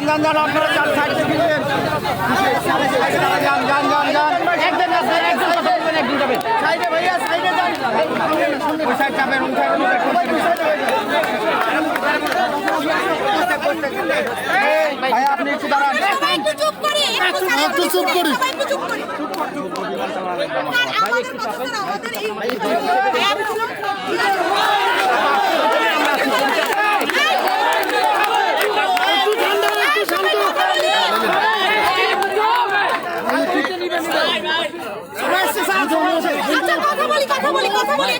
যান যান যান আপনারা যান সাইডে ফিরবেন যান যান যান যান একজন না স্যার একজন কথা বলবেন একজন যাবেন সাইডে ভাইয়া সাইডে যান ওই সাইড যাবেন? ওই সাইড ভাইয়া আপনি একটু দাঁড়ান। একটু চুপ করি একটু চুপ করি। একটু চুপ করি। আর আমাদের কথা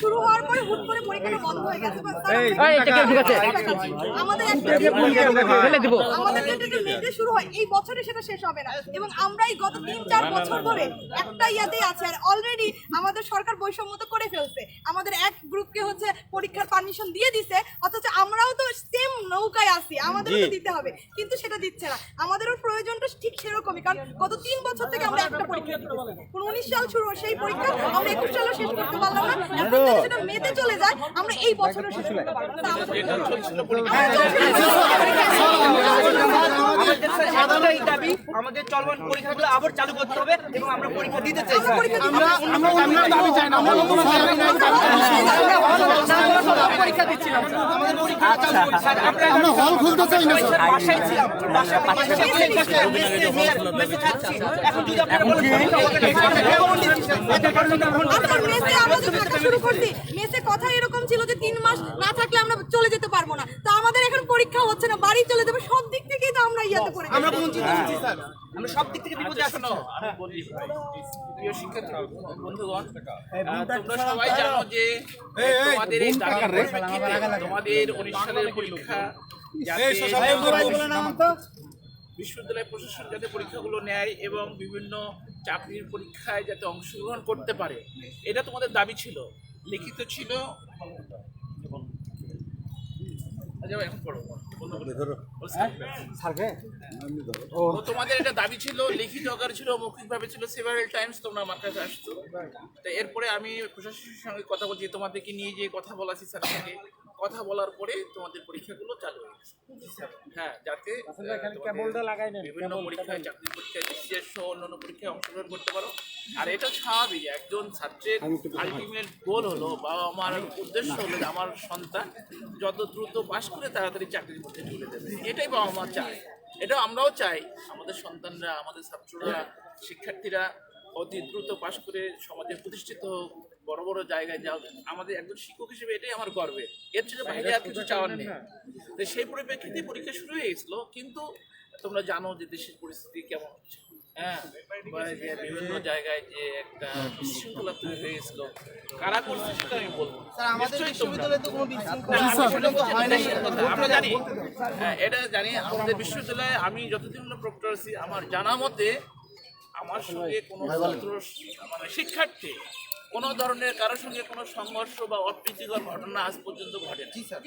শুরু হওয়ার পরে হুট করে পরীক্ষাটা বন্ধ হয়ে গেছে। আমাদের একটা ফেলে আমাদের যেটা যে মেয়েদের শুরু হয় এই বছরে সেটা শেষ হবে না এবং আমরা এই গত তিন চার বছর ধরে একটা ইয়াতেই আছে আর অলরেডি আমাদের সরকার বৈষম্য তো করে ফেলছে আমাদের এক গ্রুপকে হচ্ছে পরীক্ষার পারমিশন দিয়ে দিছে অথচ আমরাও তো সেম নৌকায় আছি আমাদেরও তো দিতে হবে কিন্তু সেটা দিচ্ছে না আমাদেরও প্রয়োজনটা ঠিক সেরকমই কারণ গত তিন বছর থেকে আমরা একটা পরীক্ষা কোন উনিশ সাল শুরু হয় সেই পরীক্ষা আমরা একুশ সালে শেষ করতে পারলাম না। এখন সেটা মেতে চলে যায় আমরা এই বছরও শেষ করতে না। আমাদের আমাদের দাবি আমাদের চলমান পরীক্ষাগুলো আবার চালু করতে হবে এবং আমরা পরীক্ষা দিতে চাই। আমরা আমরা আমরা দাবি চাই না। আমরা কোনো পরীক্ষা দিচ্ছিলাম স্যার। আমাদের পরীক্ষা চালু আমরা হল খুলতে চাই না স্যার, বাসায় ছিলাম। বাসায় বাসায় মেসে কথা এরকম ছিল যে তিন মাস না থাকলে আমরা চলে যেতে পারব না। তো আমাদের এখন পরীক্ষা হচ্ছে না বাড়ি চলে যাবে সব দিক থেকেই তো আমরা ইয়াতে করে আমরা বঞ্চিত হচ্ছি স্যার? আমরা সব দিক থেকে বিপদে আছি আমি বলি প্রিয় শিক্ষার্থী বন্ধুগণ তোমরা সবাই জানো যে তোমাদের এই তোমাদের উনিশ পরীক্ষা যাতে বিশ্ববিদ্যালয় প্রশাসন যাতে পরীক্ষাগুলো নেয় এবং বিভিন্ন চাকরির পরীক্ষায় যাতে অংশগ্রহণ করতে পারে এটা তোমাদের দাবি ছিল? লিখিত ছিল। আচ্ছা, তোমাদের এটা দাবি ছিল লিখিত আকারে ছিল মৌখিকভাবে ছিল সেভারেল টাইমস তোমরা আমার কাছে আসতো তো এরপরে আমি প্রশাসনের সঙ্গে কথা বলছি তোমাদেরকে নিয়ে যে কথা বলাছি স্যার কথা বলার পরে তোমাদের পরীক্ষাগুলো চালু হয়ে গেছে। হ্যাঁ যাতে বিভিন্ন পরীক্ষায় চাকরি পরীক্ষায় বিশেষ সহ অন্যান্য পরীক্ষায় অংশগ্রহণ করতে পারো। আর এটা স্বাভাবিক একজন ছাত্রের আলটিমেট গোল হলো বা আমার উদ্দেশ্য হলো যে আমার সন্তান যত দ্রুত পাশ করে তাড়াতাড়ি চাকরির মধ্যে চলে যাবে। এটাই বাবা মা চায়। এটা আমরাও চাই। আমাদের সন্তানরা আমাদের ছাত্ররা শিক্ষার্থীরা অতি দ্রুত পাশ করে সমাজে প্রতিষ্ঠিত হোক। বড় বড় জায়গায় যাও আমাদের একজন শিক্ষক হিসেবে এটাই আমার গর্বের এর থেকে বাইরে আর কিছু চাওয়ার নেই। তো সেই পরিপ্রেক্ষিতে পরীক্ষা শুরু হয়ে গেছিল কিন্তু তোমরা জানো যে দেশের পরিস্থিতি কেমন হচ্ছে। হ্যাঁ বিভিন্ন জায়গায় যে একটা বিশৃঙ্খলা তৈরি হয়ে গেছিল কারা করছে সেটা আমি বলব। আমরা জানি হ্যাঁ, এটা জানি আমাদের বিশ্ববিদ্যালয়ে যতদিন না প্রক্টর আছি আমার জানা মতে আমার সঙ্গে কোনো ছাত্র মানে শিক্ষার্থী কোনো ধরনের কারোর সঙ্গে কোনো সংঘর্ষ বা অপ্রীতিকর ঘটনা আজ পর্যন্ত ঘটে জি স্যার।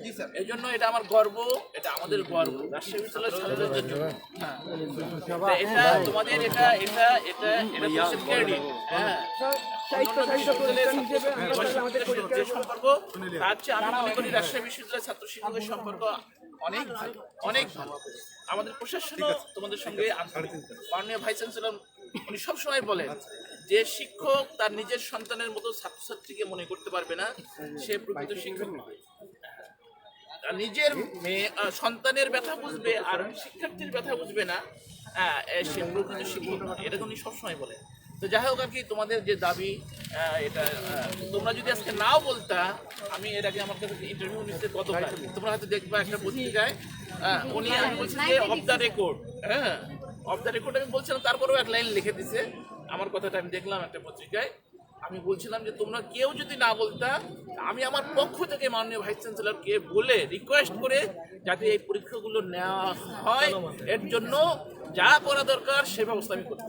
জি স্যার। এই জন্য এটা আমার গর্ব এটা আমাদের গর্ব। রাজশাহী বিশ্ববিদ্যালয়ের ছাত্রদের জন্য। হ্যাঁ। এটা তোমাদের এটা এটা এটা এটা ক্রেডিট হ্যাঁ। যে সম্পর্ক তার চেয়ে আমি মনে করি রাজশাহী বিশ্ববিদ্যালয়ের ছাত্র শিক্ষকের সম্পর্ক অনেক ভালো অনেক ভালো। আমাদের প্রশাসনও তোমাদের সঙ্গে। মাননীয় ভাইস চ্যান্সেলর উনি সবসময় বলেন যে শিক্ষক তার নিজের সন্তানের মতো ছাত্রছাত্রীকে মনে করতে পারবে না সে প্রকৃত শিক্ষক নয়। নিজের মেয়ে সন্তানের ব্যথা বুঝবে আর শিক্ষার্থীর ব্যথা বুঝবে না সে প্রকৃত শিক্ষক নয়। এটা উনি সবসময় বলে তো যাই হোক আর কি তোমাদের যে দাবি এটা তোমরা যদি আজকে নাও বলতা আমি এর আগে আমার কাছে ইন্টারভিউ নিতে গতকাল। তোমরা হয়তো দেখবা একটা পত্রিকায় উনি আমি বলছি যে অফ দ্য রেকর্ড হ্যাঁ। অফ দ্য রেকর্ড আমি বলছিলাম, তারপরেও এক লাইন লিখে দিছে। আমার কথাটা আমি দেখলাম একটা পত্রিকায়। আমি বলছিলাম যে, তোমরা কেউ যদি না বলতা, আমি আমার পক্ষ থেকে মাননীয় ভাইস চ্যান্সেলরকে বলে রিকোয়েস্ট করে যাতে এই পরীক্ষাগুলো নেওয়া হয়। এর জন্য যা করা দরকার, সে ব্যবস্থা আমি করতাম।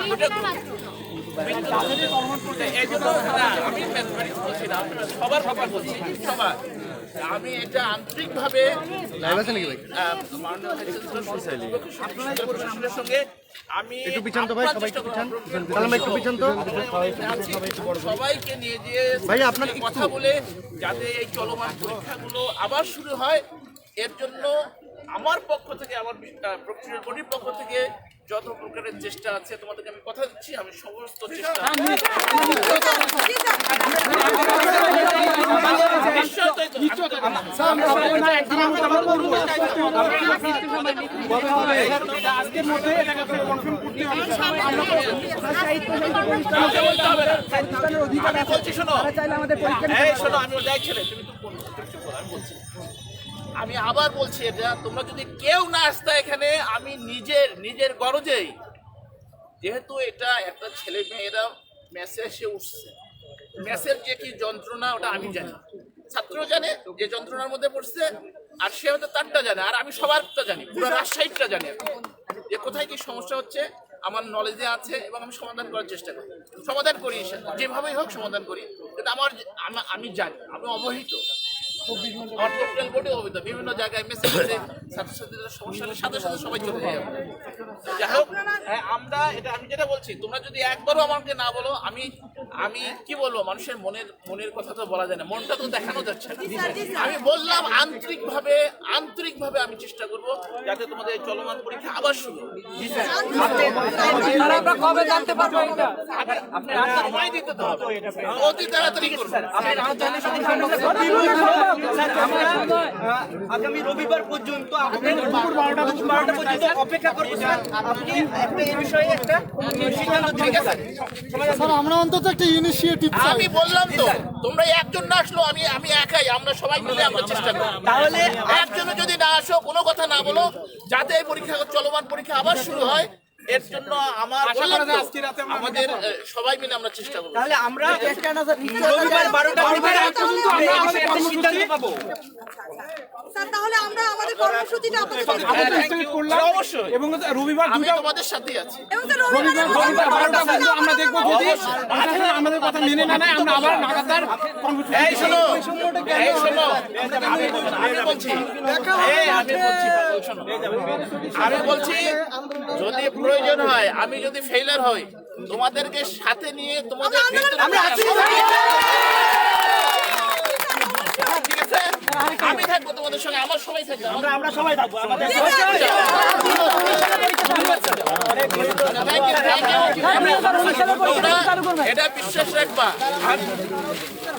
আমি। সবাইকে নিয়ে গিয়ে ভাই, আপনার কথা বলে যাতে এই চলমান পরীক্ষাগুলো আবার শুরু হয় এর জন্য আমার পক্ষ থেকে আমার প্রক্রিয়ার বডির পক্ষ থেকে যত প্রকারের চেষ্টা আছে তোমাদেরকে আমি কথা দিচ্ছি আমি সমস্ত চেষ্টা শোনো। আমি যাই তুমি তো কোন আমি বলছি। আমি আবার বলছি, এটা তোমরা যদি কেউ না আসতে এখানে, আমি নিজের নিজের গরজেই যেহেতু এটা একটা ছেলে মেয়েরা মেসে এসে উঠছে। মেসের যে কি যন্ত্রণা, ওটা আমি জানি। ছাত্র জানে, যে যন্ত্রণার মধ্যে পড়ছে, আর সে হয়তো তারটা জানে, আর আমি সবারটা জানি, পুরো রাজশাহীটা জানি যে কোথায় কি সমস্যা হচ্ছে, আমার নলেজে আছে, এবং আমি সমাধান করার চেষ্টা করি। সমাধান করি যেভাবেই হোক সমাধান করি। কিন্তু আমার আমি জানি, আমি অবহিত। আমার টোটাল বোর্ডে অবহিত বিভিন্ন জায়গায় মেসেজ করে ছাত্রছাত্রীদের সমস্যা হলে সাথে সাথে সবাই চলে যায়। যাই হোক হ্যাঁ, আমরা এটা আমি যেটা বলছি তোমরা যদি একবারও আমাকে না বলো আমি আমি কি বলব মানুষের মনের মনের কথা তো বলা যায় না মনটা তো দেখানো যাচ্ছে না। আমি বললাম আন্তরিকভাবে আন্তরিকভাবে আমি চেষ্টা করব যাতে তোমাদের চলমান পরীক্ষা আবার শুরু হয়। আমরা কবে জানতে পারব এটা আপনি সময় দিতে তো হবে অতি তাড়াতাড়ি করব আগামী রবিবার পর্যন্ত বারোটা পর্যন্ত অপেক্ষা করব আপনি একটা এই বিষয়ে একটা সিদ্ধান্ত স্যার আমরা অন্তত একটা ইনিশিয়েটিভ আমি বললাম তো তোমরা একজন না আসলো আমি আমি একাই আমরা সবাই মিলে আমরা চেষ্টা করব তাহলে একজন যদি না আসো কোনো কথা না বলো যাতে এই পরীক্ষা চলমান পরীক্ষা আবার শুরু হয় এর জন্য আমার আমাদের সবাই মিলে আমরা চেষ্টা করব তাহলে আমরা রবিবার বারোটা পর্যন্ত আমরা আমাদের সিদ্ধান্ত পাবো স্যার তাহলে আমরা আমাদের কর্মসূচিটা আপনাদের সাথে হ্যাঁ, thank you. অবশ্যই এবং রবিবার আমি তোমাদের সাথেই আছি এবং রবিবার বারোটা পর্যন্ত আমরা দেখব যদি আমাদের কথা মেনে না নেয় আমরা আবার লাগাতার কর্মসূচি এই শোনো এই শোনো আমি আমি বলছি আমি বলছি শোনো আমি বলছি যদি প্রয়োজন হয় আমি যদি ফেইলার হই তোমাদেরকে সাথে নিয়ে তোমাদের আমি থাকব তোমাদের সঙ্গে আমার সবাই থাকবে। আমরা আমরা সবাই থাকব আমাদের এটা বিশ্বাস রাখবা।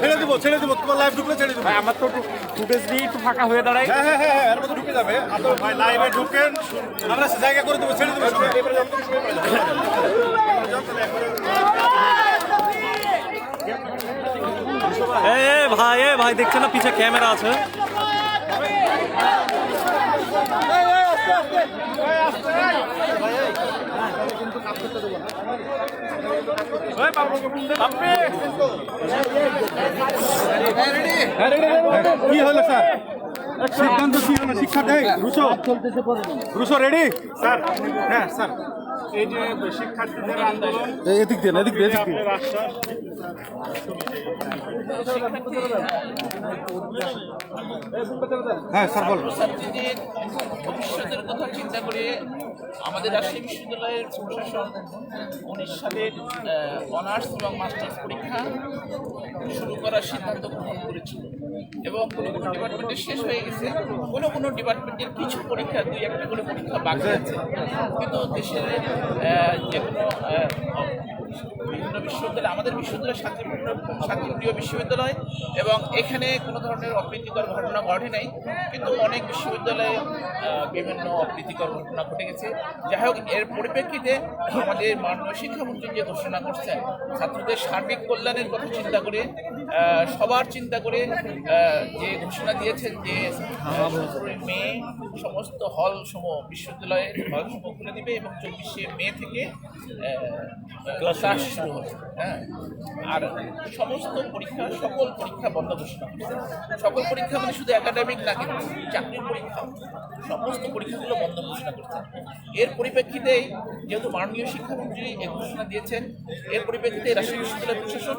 ছেড়ে দিব ছেড়ে দিব তোমার লাইভ ঢুকলে ছেড়ে দিব আমার তো ফুটেজ দিয়ে একটু ফাঁকা হয়ে দাঁড়ায় হ্যাঁ হ্যাঁ হ্যাঁ এর আপনার ভাই লাইভে জায়গা করে দেবো ছেড়ে দেবো। এবারে যতটুকু সময় পাই যাবে। এ ভাই এ ভাই দেখছেন না পিছে ক্যামেরা আছে? কি হলো স্যার? সিদ্ধান্ত কি হলো? শিক্ষার্থী এই, রুশো। রুশো রেডি স্যার হ্যাঁ স্যার। এই যে শিক্ষার্থীদের আন্দোলন এদিক দিয়ে এদিক দিয়ে এদিক দিয়ে। হ্যাঁ স্যার বলুন। ছাত্রীদের ভবিষ্যতের কথা চিন্তা করে আমাদের রাজশাহী বিশ্ববিদ্যালয়ের প্রশাসন উনিশ সালের অনার্স এবং মাস্টার্স পরীক্ষা শুরু করার সিদ্ধান্ত গ্রহণ করেছিল। এবং কোনো কোনো ডিপার্টমেন্টের শেষ হয়ে গেছে। কোনো কোনো ডিপার্টমেন্টের কিছু পরীক্ষা, দুই একটা করে পরীক্ষা বাকি আছে। কিন্তু দেশের যে কোনো বিভিন্ন বিশ্ববিদ্যালয় আমাদের বিশ্ববিদ্যালয় শান্তিপূর্ণ শান্তিপ্রিয় বিশ্ববিদ্যালয় এবং এখানে কোনো ধরনের অপ্রীতিকর ঘটনা ঘটে নাই কিন্তু অনেক বিশ্ববিদ্যালয়ে বিভিন্ন অপ্রীতিকর ঘটনা ঘটে গেছে। যাই হোক এর পরিপ্রেক্ষিতে আমাদের মাননীয় শিক্ষামন্ত্রী যে ঘোষণা করছেন ছাত্রদের সার্বিক কল্যাণের কথা চিন্তা করে সবার চিন্তা করে যে ঘোষণা দিয়েছেন যে মে সমস্ত হল সমূহ বিশ্ববিদ্যালয়ের হল সমূহ খুলে দিবে এবং চব্বিশে মে থেকে আহ, ক্লাস শুরু হ্যাঁ। আর সমস্ত পরীক্ষা, সকল পরীক্ষা বন্ধ ঘোষণা সকল পরীক্ষা মানে শুধু একাডেমিক না কিন্তু চাকরির পরীক্ষা সমস্ত পরীক্ষাগুলো বন্ধ ঘোষণা করছে এর পরিপ্রেক্ষিতেই যেহেতু মাননীয় শিক্ষামন্ত্রী এই ঘোষণা দিয়েছেন, এর পরিপ্রেক্ষিতে রাজশাহী বিশ্ববিদ্যালয় প্রশাসন,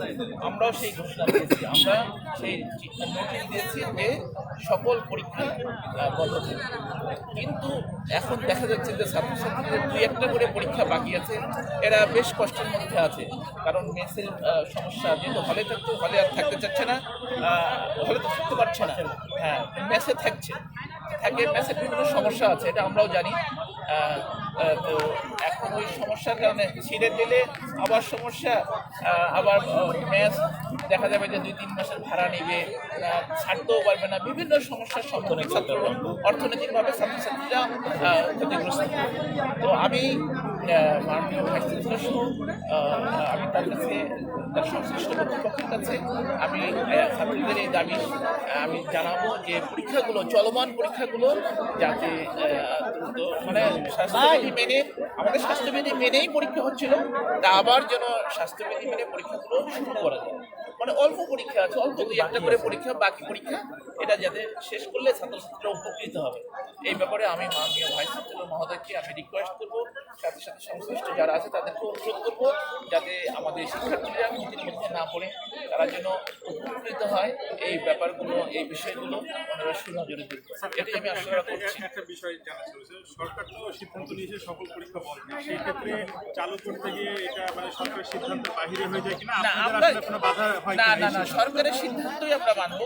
আমরাও সেই ঘোষণা দিয়েছি। আমরা সেই নোটিশ দিয়েছি যে সকল পরীক্ষা বন্ধ থাকবে কিন্তু এখন দেখা যাচ্ছে যে ছাত্রছাত্রীদের দুই একটা করে পরীক্ষা বাকি আছে। এরা বেশ কষ্টের মধ্যে আছে। কারণ মেসের সমস্যা যেহেতু হলে থাকতে হলে আর থাকতে চাচ্ছে না। হলে তো থাকতে পারছে না। হ্যাঁ মেসে থাকছে। থাকে মেসের বিভিন্ন সমস্যা আছে, এটা আমরাও জানি। তো এখন ওই সমস্যার কারণে ছিঁড়ে দিলে আবার সমস্যা। আবার ম্যাচ দেখা যাবে যে দুই তিন মাসের ভাড়া নেবে। ছাড়তেও পারবে না। বিভিন্ন সমস্যার সম্মুখীন ছাত্ররা। অর্থনৈতিকভাবে ছাত্রছাত্রীরা ক্ষতিগ্রস্ত। তো আমি আমি তার কাছে তার সংশ্লিষ্ট কর্তৃপক্ষের কাছে আমি ছাত্রীদের এই দাবি আমি জানাব যে পরীক্ষাগুলো, চলমান পরীক্ষাগুলো যাতে মানে স্বাস্থ্যবিধি মেনে, আমাদের স্বাস্থ্যবিধি মেনেই পরীক্ষা হচ্ছিল, তা আবার যেন স্বাস্থ্যবিধি মেনে পরীক্ষাগুলো শুরু করা যায়। মানে অল্প পরীক্ষা আছে, অল্প দুই একটা করে পরীক্ষা, বাকি পরীক্ষা, এটা যাতে শেষ করলে ছাত্রছাত্রীরা উপকৃত হবে। এই ব্যাপারে আমি মাননীয় ভাইস চ্যান্সেলর মহোদয়কে আমি রিকোয়েস্ট করব, সাথে সাথে সংশ্লিষ্ট যারা আছে তাদেরকে অনুরোধ করব যাতে আমাদের শিক্ষার্থীরা ক্ষতির মধ্যে না পড়ে। তারা যেন উপকৃত হয় এই ব্যাপারগুলো এই বিষয়গুলো ওনারা সুনজরে দেখবে এটাই আমি আশা করছি একটা বিষয় জানা ছিল সরকার তো সিদ্ধান্ত নিয়েছে সকল পরীক্ষা বন্ধ। সেই ক্ষেত্রে চালু করতে গিয়ে এটা মানে সরকারের সিদ্ধান্তের বাহিরে হয়ে যায় কিনা? না আপনাদের আমরা কোনো বাধা হয় না না না সরকারের সিদ্ধান্তই আমরা মানবো।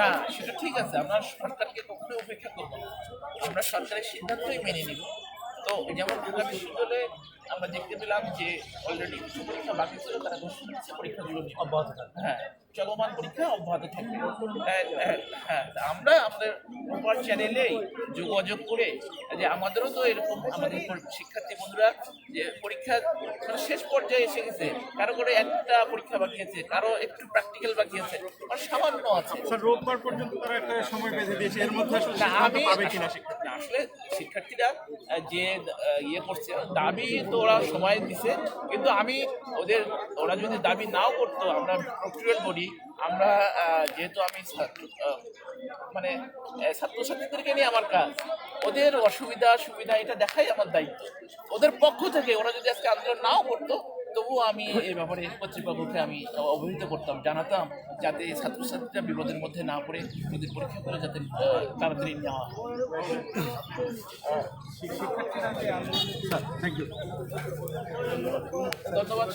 না সেটা ঠিক আছে আমরা সরকারকে কখনো উপেক্ষা করব না। আমরা সরকারের সিদ্ধান্তই মেনে নিব। তো যেমন ঢাকা বিশ্ববিদ্যালয়ে আমরা দেখতে পেলাম যে অলরেডি কিছু পরীক্ষা বাকি ছিল তারা ঘোষণা দিচ্ছে পরীক্ষাগুলো অব্যাহত থাকবে। হ্যাঁ চলমান পরীক্ষা অব্যাহত থাকবে। হ্যাঁ, হ্যাঁ, হ্যাঁ আমরা আমাদের উপর চ্যানেলেই যোগাযোগ করে যে আমাদেরও তো এরকম আমাদের শিক্ষার্থী বন্ধুরা যে পরীক্ষা মানে শেষ পর্যায়ে এসে গেছে কারও করে একটা পরীক্ষা বাকি আছে কারও একটু প্র্যাকটিক্যাল বাকি আছে মানে সামান্য আছে। স্যার রোববার পর্যন্ত তারা একটা সময় বেঁধে দিয়েছে এর মধ্যে আসলে আমি পাবে কিনা শিক্ষা আসলে শিক্ষার্থীরা যে ইয়ে করছে, দাবি তো ওরা সময় দিছে, কিন্তু আমি ওদের, ওরা যদি দাবি নাও করতো, আমরা প্রক্রিয়াল বডি, আমরা যেহেতু আমি মানে ছাত্রছাত্রীদেরকে নিয়ে আমার কাজ, ওদের অসুবিধা সুবিধা এটা দেখাই আমার দায়িত্ব। ওদের পক্ষ থেকে ওরা যদি আজকে আন্দোলন নাও করতো তবুও আমি এই ব্যাপারে কর্তৃপক্ষকে আমি অবহিত করতাম জানাতাম যাতে ছাত্রছাত্রীরা বিপদের মধ্যে না পড়ে পরীক্ষা করে যাতে তাড়াতাড়ি নেওয়া হয়। ধন্যবাদ